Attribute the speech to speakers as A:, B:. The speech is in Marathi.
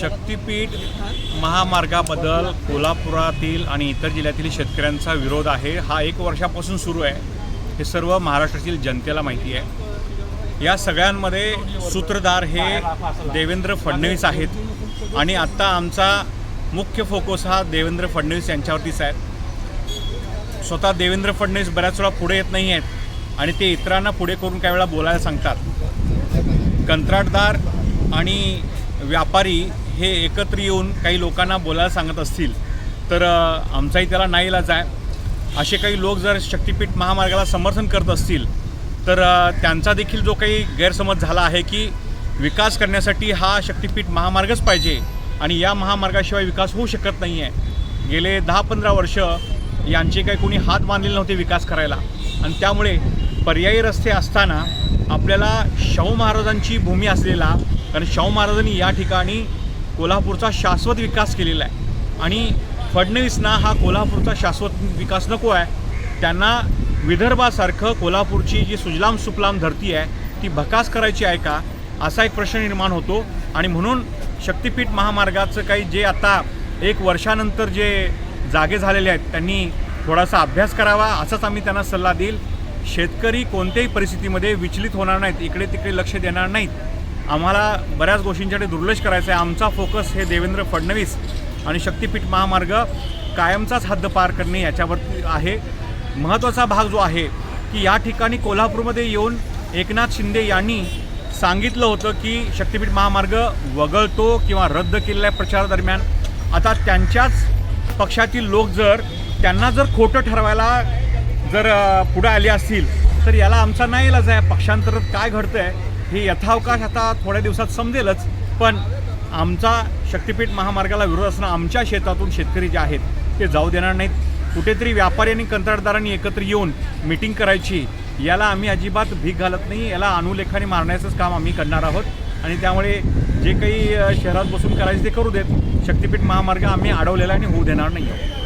A: शक्तिपीठ महामार्गाबद्दल कोल्हापुरातील आणि इतर जिल्ह्यातील शेतकऱ्यांचा विरोध आहे. हा एक वर्षापासून सुरू आहे. हे सर्व महाराष्ट्रातील जनतेला माहिती आहे. या सगळ्यांमध्ये सूत्रधार हे देवेंद्र फडणवीस आहेत. आणि आत्ता आमचा मुख्य फोकस हा देवेंद्र फडणवीस यांच्यावरतीच आहे. स्वतः देवेंद्र फडणवीस बऱ्याच वेळा पुढे येत नाही आहेत आणि ते इतरांना पुढे करून काही वेळा बोलायला सांगतात. कंत्राटदार आणि व्यापारी हे एकत्र येऊन काही लोकांना बोलायला सांगत असतील तर आमचाही त्याला नाही इलाज आहे. असे काही लोक जर शक्तिपीठ महामार्गाला समर्थन करत असतील तर त्यांचा देखील जो काही गैरसमज झाला आहे की विकास करण्यासाठी हा शक्तिपीठ महामार्गच पाहिजे आणि या महामार्गाशिवाय विकास होऊ शकत नाही आहे गेले दहा पंधरा वर्ष यांचे काही कोणी हात बांधलेले नव्हते विकास करायला आणि त्यामुळे पर्यायी रस्ते असताना आपल्याला शाहू महाराजांची भूमी असलेला कारण शाहू महाराजांनी या ठिकाणी कोल्हापूरचा शाश्वत विकास केलेला आहे. आणि फडणवीसना हा कोल्हापूरचा शाश्वत विकास नको आहे. त्यांना विदर्भासारखं कोल्हापूरची जी सुजलाम सुफलाम धरती आहे ती भकास करायची आहे का? असा एक प्रश्न निर्माण होतो. आणि म्हणून शक्तिपीठ महामार्गाचं काही जे आता एक वर्षानंतर जे जागे झालेले आहेत त्यांनी थोडासा अभ्यास करावा असाच आम्ही त्यांना सल्ला देईल. शेतकरी कोणत्याही परिस्थितीमध्ये विचलित होणार नाहीत. इकडे तिकडे लक्ष देणार नाहीत. आम्हाला बऱ्याच गोष्टींच्याकडे दुर्लक्ष करायचं आहे आमचा फोकस हे देवेंद्र फडणवीस आणि शक्तिपीठ महामार्ग कायमचाच हद्द पार करणे याच्यावरती आहे. महत्त्वाचा भाग जो आहे की या ठिकाणी कोल्हापूरमध्ये येऊन एकनाथ शिंदे यांनी सांगितलं होतं की शक्तिपीठ महामार्ग वगळतो किंवा रद्द केलेल्या प्रचारादरम्यान आता त्यांच्याच पक्षातील लोक जर त्यांना जर खोटं ठरवायला जर पुढे आले असतील तर याला आमचा नाही इलाज आहे. पक्षांतरात काय घडतं आहे हे यथावकाश आता थोड्या दिवसात समजेलच पण आमचा शक्तिपीठ महामार्गाला विरोध असणं आमच्या शेतातून शेतकरी जे आहेत ते जाऊ देणार नाहीत. कुठेतरी व्यापारी आणि कंत्राटदारांनी एकत्र येऊन मिटिंग करायची याला आम्ही अजिबात भीक घालत नाही याला अनुलेखाने मारण्याचंच काम आम्ही करणार आहोत. आणि त्यामुळे जे काही शहरात बसून करायचे ते करू देत शक्तिपीठ महामार्ग आम्ही अडवलेला आणि होऊ देणार नाही आहोत.